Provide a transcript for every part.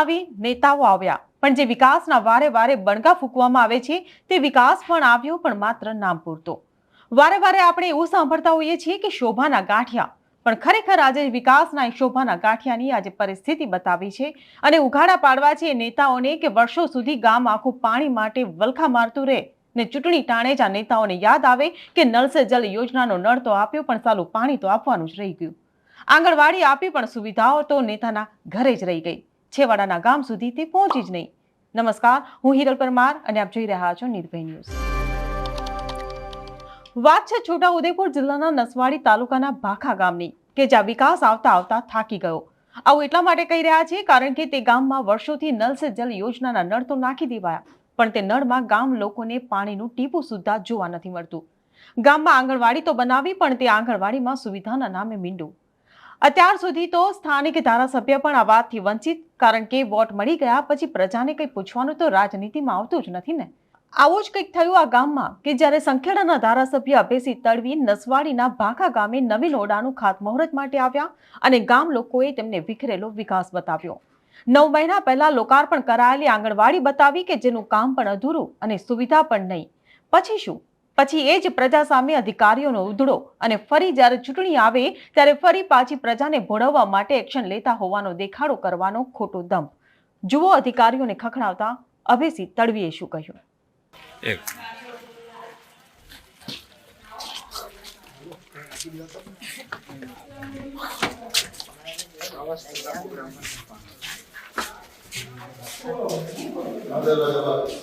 આવી નેતાઓ આવ્યા. પણ જે વિકાસના વારે વારે બણગા ફૂંકવામાં આવે છે, તે વિકાસ પણ આવ્યો, પણ માત્ર નામ પૂરતો. વારે વારે આપણે એવું સાંભળતા હોઈએ છીએ કે શોભાના ગાંઠિયા. પણ ખરેખર આજે વિકાસના શોભાના ગાંઠિયાની આજે પરિસ્થિતિ બતાવી છે અને ઉઘાડા પાડવા છે નેતાઓને કે વર્ષો સુધી ગામ આખું પાણી માટે વલખા મારતું રહે. ને ચૂંટણી ટાણે જ આ નેતાઓને યાદ આવે કે નળ સે જલ યોજનાનો નળ તો આપ્યો, પણ સાલું પાણી તો આપવાનું જ રહી ગયું. આંગણવાડી આપી પણ સુવિધાઓ તો નેતાના ઘરે જ રહી ગઈ. છેવાડાના ગામ સુધી તે પહોંચી જ નહીં. નમસ્કાર, હું હિરલ પરમાર અને આપ જોઈ રહ્યા છો નિર્ભય ન્યૂઝ. વાત છે છોટા ઉદેપુર જિલ્લાના નસવાડી તાલુકાના ભાખા ગામની, કે જ્યાં વિકાસ આવતા આવતા થાકી ગયો. આવું એટલા માટે કહી રહ્યા છે કારણ કે તે ગામમાં વર્ષોથી નલ સે જલ યોજનાના નળ તો નાખી દેવાયા, પણ તે નળમાં ગામ લોકોને પાણીનું ટીપું સુદ્ધા જોવા નથી મળતું. ગામમાં આંગણવાડી તો બનાવી, પણ તે આંગણવાડીમાં સુવિધાના નામે મીંડું. અત્યાર સુધી તો સ્થાનિક ધારાસભ્ય પણ આ વાતથી વંચિત, કારણ કે વોટ મળી ગયા પછી પ્રજાને કંઈ પૂછવાનું તો રાજનીતિમાં આવતું જ નથી ને. આવું જ કંઈક થયું આ ગામમાં, કે જ્યારે સંખેડાના ધારાસભ્ય અભેસી તડવી નસવાડીના ભાખા ગામે નવીન ઓડાનું ખાતમુહૂર્ત માટે આવ્યા અને ગામ લોકોએ તેમને વિખરેલો વિકાસ બતાવ્યો. નવ મહિના પહેલા લોકાર્પણ કરાયેલી આંગણવાડી બતાવી કે જેનું કામ પણ અધૂરું અને સુવિધા પણ નહીં. પછી શું? પછી એ જ પ્રજા સામે અધિકારીઓનો ઉધડો અને ફરી જ્યારે ચૂંટણી આવે ત્યારે ફરી પાછી પ્રજાને ભોળવવા માટે એક્શન લેતા હોવાનો દેખાડો કરવાનો ખોટો દંભ. જુઓ અધિકારીઓને ખખડાવતા અભેસી તડવીએ શું કહ્યું. એક. વલ્લભભાઈ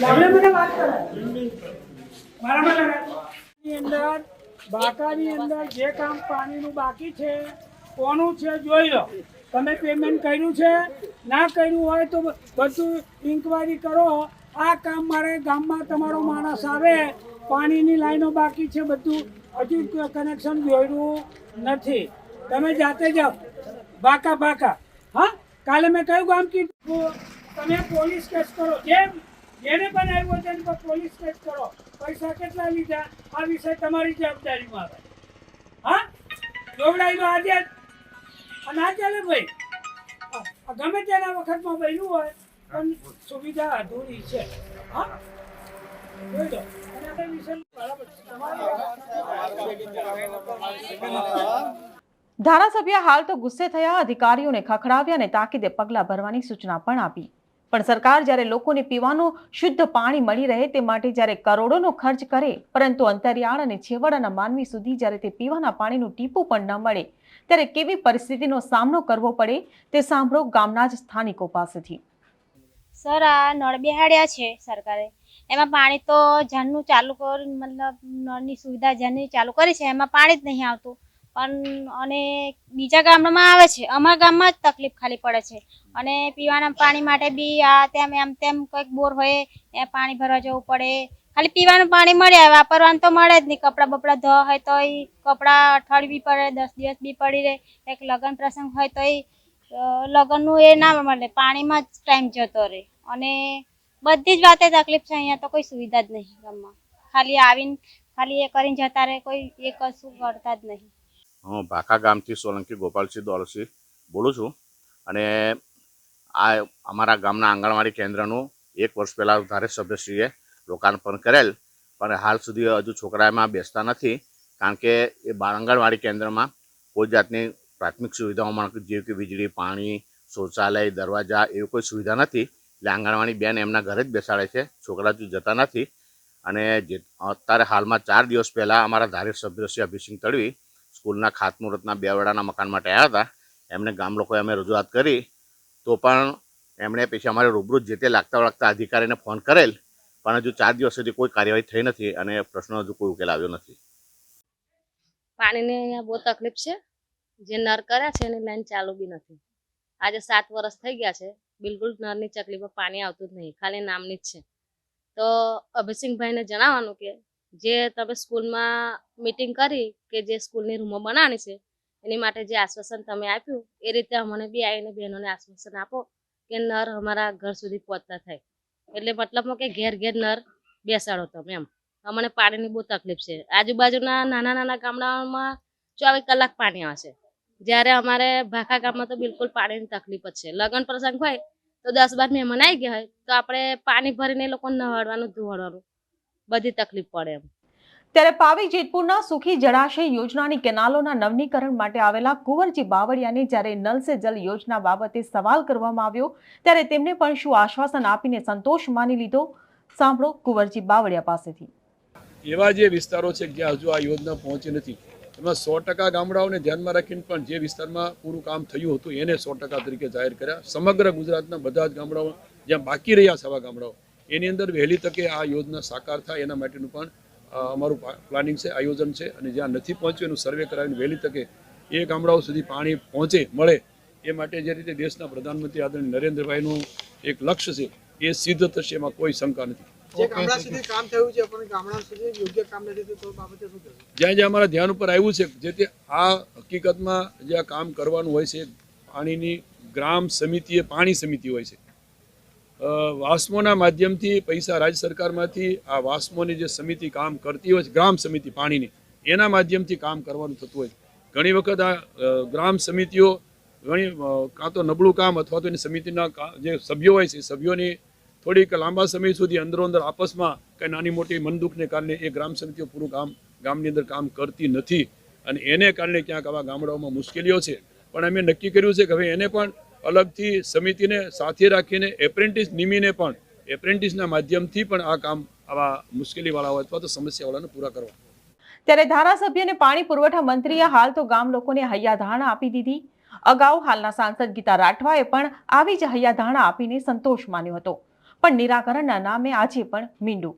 મારું કરે મારામાં લગાડ. ની અંદર બાકાની અંદર જે કામ પાણીનું બાકી છે, કોનું છે જોઈ લો. તમે પેમેન્ટ કર્યું છે, ના કર્યું હોય તો બધું ઇન્કવાયરી કરો. આ કામ મારે ગામમાં તમારો માણસ આવે, પાણીની લાઈનો બાકી છે બધું, હજુ કનેક્શન જોયું નથી. તમે જાતે જાઓ. બાકા બાકા. હા? કાલે મેં કયું ગામ કીધું? તમે પોલીસ કેસ કરો. જેમ જેને બનાવ્યો તેને પર પોલીસ કેસ કરો. પૈસા કેટલા લીધા? આ વિષય તમારી જવાબદારીમાં આવે હા? જોવડાઈ નો આજે અને આ ચાલે ભાઈ. ગમે તેના વખતમાં બન્યું હોય, પણ સુવિધા અધૂરી છે. હા. ધારાસભ્ય હાલ તો ગુસ્સે થયા, અધિકારીઓને ખખડાવ્યા અને તાકીદે પગલાં ભરવાની સૂચના પણ આપી. પણ સરકાર જ્યારે લોકોને પીવાનું શુદ્ધ પાણી મળી રહે તે માટે જ્યારે કરોડોનો ખર્ચ કરે, પરંતુ અંતરિયાળ અને છેવાડાના માનવી સુધી જ્યારે તે પીવાના પાણીનું ટીપું પણ ન મળે, ત્યારે કેવી પરિસ્થિતિનો સામનો કરવો પડે તે સાંભળો ગામના જ સ્થાનિકો પાસેથી. સર, આ નળ બેહાડ્યા છે સરકારે. એમાં પાણી તો જ્યારનું ચાલુ કર, મતલબ નળની સુવિધા જ્યારની ચાલુ કરી છે, એમાં પાણી જ નહીં આવતું. પણ અને બીજા ગામડામાં આવે છે. અમારા ગામમાં જ તકલીફ ખાલી પડે છે. અને પીવાના પાણી માટે બી આ તેમ, એમ તેમ કંઈક બોર હોય, એ પાણી ભરવા જવું પડે. ખાલી પીવાનું પાણી મળે, વાપરવાનું તો મળે જ નહીં. કપડાં બપડા ધો હોય તો એ કપડાં અઠવાડિયું બી પડે, દસ દિવસ બી પડી રહે. એક લગ્ન પ્રસંગ હોય તો એ લગ્નનું એ ના મળે. પાણીમાં જ ટાઈમ જતો રહે. અને બધી જ વાતે તકલીફ છે. અહીંયા તો કોઈ સુવિધા જ નહીં ગામમાં. ખાલી આવીને, ખાલી એ કરીને જતા રહે. કોઈ એ કશું કરતા જ નહીં. હું ભાખા ગામથી સોલંકી ગોપાલસિંહ દોલસિંહ બોલું છું. અને આ અમારા ગામના આંગણવાડી કેન્દ્રનું એક વર્ષ પહેલાં ધારાસભ્યશ્રીએ લોકાર્પણ કરેલ, પણ હાલ સુધી હજુ છોકરા એમાં બેસતા નથી, કારણ કે એ આંગણવાડી કેન્દ્રમાં કોઈ જાતની પ્રાથમિક સુવિધાઓમાં જેવી કે વીજળી, પાણી, શૌચાલય, દરવાજા એવી કોઈ સુવિધા નથી. એટલે આંગણવાડી બેન એમના ઘરે જ બેસાડે છે, છોકરા હજુ જતા નથી. અને જે, અત્યારે હાલમાં ચાર દિવસ પહેલાં અમારા ધારાસભ્ય શ્રી અભિસિંહ તડવી સ્કૂલના ખાતમુહૂર્તના બે વેળાના મકાન માટે આવ્યા હતા. એમને ગામ લોકોએ અમે રજૂઆત કરી. તો પણ એમણે પછી અમારે રૂબરૂ જે તે લાગતા વળગતા અધિકારીને ફોન કરેલ. પણ હજુ ચાર દિવસ સુધી કોઈ કાર્યવાહી થઈ નથી અને પ્રશ્નો હજુ કોઈ ઉકેલ આવ્યો નથી. પાણીની અહીંયા બહુ તકલીફ છે. જે નર કર્યા છે એની લાઈન ચાલુ બી નથી. આજે સાત વર્ષ થઈ ગયા છે. બિલકુલ નળની ચકલીમાં પાણી આવતું જ નહીં. ખાલી નામની જ છે. તો અભિસિંહભાઈને જણાવવાનું કે જે તમે સ્કૂલમાં મિટિંગ કરી કે જે સ્કૂલની રૂમો બનાવવાની છે, એની માટે જે આશ્વાસન તમે આપ્યું, એ રીતે અમને બી આવીને બહેનોને આશ્વાસન આપો કે નર અમારા ઘર સુધી પહોંચતા થાય. એટલે મતલબમાં કે ઘેર ઘેર નર બેસાડો તમે એમ. અમને પાણીની બહુ તકલીફ છે. આજુબાજુના નાના નાના ગામડાઓમાં ચોવીસ કલાક પાણી આવે છે. જ્યારે અમારે ભાખા ગામમાં તો બિલકુલ પાણીની તકલીફ જ છે. લગ્ન પ્રસંગ હોય તો દસ બાર મહેમાન આવી ગયા હોય તો આપણે પાણી ભરીને એ લોકોને નવાડવાનું ધોવાડવાનું બધી તકલીફ પડે એમ. ત્યારે પાવી જેતપુરના સુખી જળાશય યોજનાની કેનાલોના નવનીકરણ માટે આવેલા કુંવરજી બાવળિયાને જ્યારે નલ સે જલ યોજના બાબતે સવાલ કરવામાં આવ્યો ત્યારે તેમને પણ શું આશ્વાસન આપીને સંતોષ માની લીધો? સાંભળો કુંવરજી બાવળિયા પાસેથી. એવા જે વિસ્તારો છે જ્યાં હજુ આ યોજના પહોંચી નથી એમાં સો ટકા ગામડાઓને ધ્યાનમાં રાખીને પણ જે વિસ્તારમાં પૂરું કામ થયું હતું એને સો ટકા તરીકે જાહેર કર્યા. સમગ્ર ગુજરાતના બધા જ ગામડાઓ જ્યાં બાકી રહ્યા સવા ગામડાઓ એની અંદર વહેલી તકે આ યોજના સાકાર થાય એના માટેનું પણ અમારું પ્લાનિંગ છે આયોજન છે અને જ્યાં નથી પહોંચ્યું એનું સર્વે કરાવીને વહેલી તકે એ ગામડાઓ સુધી પાણી પહોંચે મળે એ માટે જે રીતે દેશના પ્રધાનમંત્રી આદરણીય નરેન્દ્રભાઈનું એક લક્ષ્ય છે એ સિદ્ધ થશે એમાં કોઈ શંકા નથી. જ્યાં જ્યાં અમારા ધ્યાન ઉપર આવ્યું છે જે તે આ હકીકતમાં જે આ કામ કરવાનું હોય છે પાણીની ગ્રામ સમિતિએ પાણી સમિતિ હોય છે વાસ્મોના માધ્યમથી પૈસા રાજ્ય સરકારમાંથી આ વાસ્મોની જે સમિતિ કામ કરતી હોય છે, ગ્રામ સમિતિ પાણીની, એના માધ્યમથી કામ કરવાનું થતું હોય છે. ઘણી વખત આ ગ્રામ સમિતિઓ ઘણી કાં તો નબળું કામ અથવા તો એની સમિતિના જે સભ્યો હોય છે સભ્યોની થોડીક લાંબા સમય સુધી અંદરો અંદર આપસમાં કંઈ નાની મોટી મનદુખને કારણે એ ગ્રામ સમિતિઓ પૂરું કામ, ગામની અંદર કામ કરતી નથી. અને એને કારણે ક્યાંક આવા ગામડાઓમાં મુશ્કેલીઓ છે. પણ અમે નક્કી કર્યું છે કે હવે એને પણ અલગથી સમિતિને સાથે રાખીને એપ્રેન્ટિસ નિમીને પણ એપ્રેન્ટિસના માધ્યમથી પણ આ કામ આવા મુશ્કેલીવાળાઓ અથવા તો સમસ્યાવાળાને પૂરા કરવા. ત્યારે ધારાસભ્ય અને પાણી પુરવઠા મંત્રીએ હાલ તો ગામ લોકોને હૈયાધારણા આપી દીધી. અગાઉ હાલના સાંસદ ગીતા રાઠવાએ પણ આવી જ હૈયાધારણા આપીને સંતોષ માન્યો હતો. પણ નિરાકરણના નામે આજે પણ મીંડું.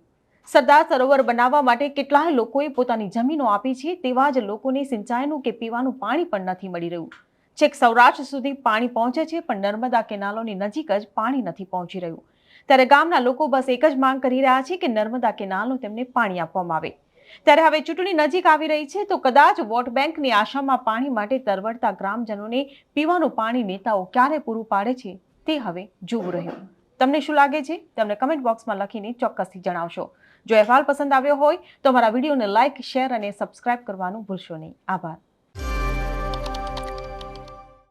સરદાર સરોવર બનાવવા માટે કેટલાય લોકોએ પોતાની જમીનો આપી છે તેવા જ લોકોને સિંચાઈનું કે પીવાનું પાણી પણ નથી મળી રહ્યું. છેક સૌરાષ્ટ્ર સુધી પાણી પહોંચે છે, પણ નર્મદા કેનાલોની નજીક જ પાણી નથી પહોંચી રહ્યું. ત્યારે ગામના લોકો બસ એક જ માંગ કરી રહ્યા છે કે નર્મદા કેનાલનું તેમને પાણી આપવામાં આવે. ત્યારે હવે ચૂંટણી નજીક આવી રહી છે, તો કદાચ વોટ બેંકની આશામાં પાણી માટે તરવડતા ગ્રામજનોને પીવાનું પાણી નેતાઓ ક્યારે પૂરું પાડે છે, તે હવે જોવું રહ્યું. તમને શું લાગે છે? તમને કમેન્ટ બોક્સમાં લખીને ચોક્કસથી જણાવશો. જો અહેવાલ પસંદ આવ્યો હોય, તો અમારા વિડીયોને લાઇક શેર અને સબસ્ક્રાઇબ કરવાનું ભૂલશો નહીં. આભાર.